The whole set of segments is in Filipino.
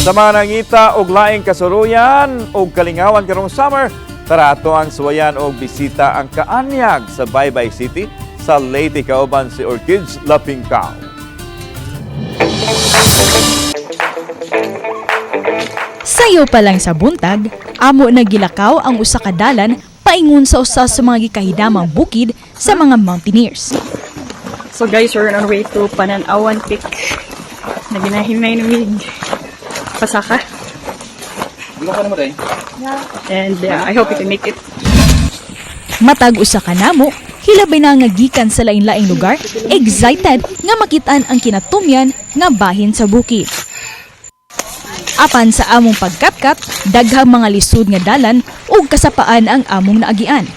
Sa mga nangita og laing kasuruyan og kalingawan karong summer, tara ato ang suwayan og bisita ang kaanyag sa Baybay City sa Leyte kauban si Orchids Lapingkaw. Sayo pa lang sa buntag, amo nagilakaw ang usa ka dalan paingon sa usa sa mga gikahidamang bukid sa mga mountaineers. So guys, we're on our way to Pananawan Peak. Naginahinay ng wig. Pasaka. And yeah, I hope you can make it. Matag usa ka namo, hilabay na nga gikan sa lain-laing lugar, excited nga makitaan ang kinatumyan nga bahin sa bukid. Apan sa among pagkatkat, daghang mga lisod nga dalan ug kasapaan ang among naagian.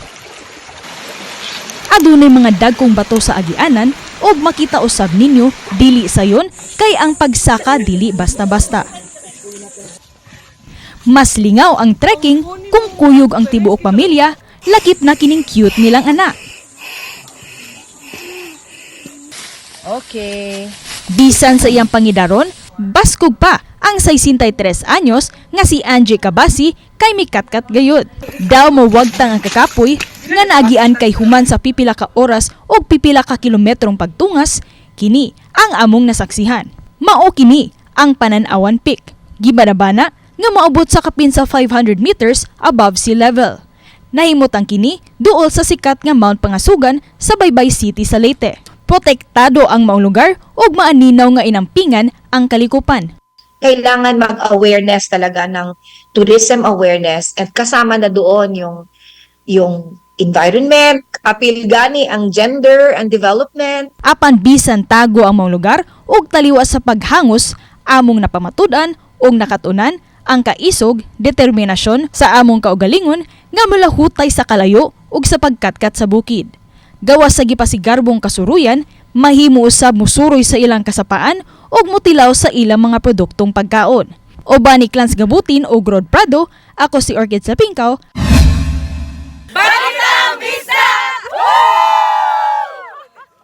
Adunay mga dagkong bato sa agianan ug makita usab ninyo dili sayon kay ang pagsaka dili basta-basta. Mas lingaw ang trekking kung kuyog ang tibuok pamilya, lakip na kining cute nilang anak. Okay. Bisan sa iyang pangidaron, baskog pa ang 63 anyos nga si Angie Cabasi kay mikatkat gayud. Daw mawagtang ang kakapoy nga naagian kay human sa pipila ka oras o pipila ka kilometrong pagtungas, kini ang among nasaksihan. Mao kini ang Pananawan Peak. Gibanabana nga maabot sa kapin sa 500 meters above sea level. Nahimot ang kini duol sa sikat nga Mount Pangasugan sa Baybay City sa Leyte. Protektado ang maong lugar ug maaninaw nga inampingan ang kalikupan. Kailangan mag-awareness talaga ng tourism awareness at kasama na doon yung yung environment, appeal gani ang gender and development. Apan bisan tago ang maong lugar ug taliwa sa paghangos among napamatudan ug nakatunan ang kaisog, determinasyon sa among kaugalingon nga mulahutay sa kalayo ug sa pagkatkat sa bukid. Gawas sa gipasigarbong kasuruyan, mahimo usab musuroy sa ilang kasapaan ug mutilaw sa ilang mga produktong pagkaon. O Bani Clans Gabutin o Grod Prado, ako si Orchid Sapingkaw,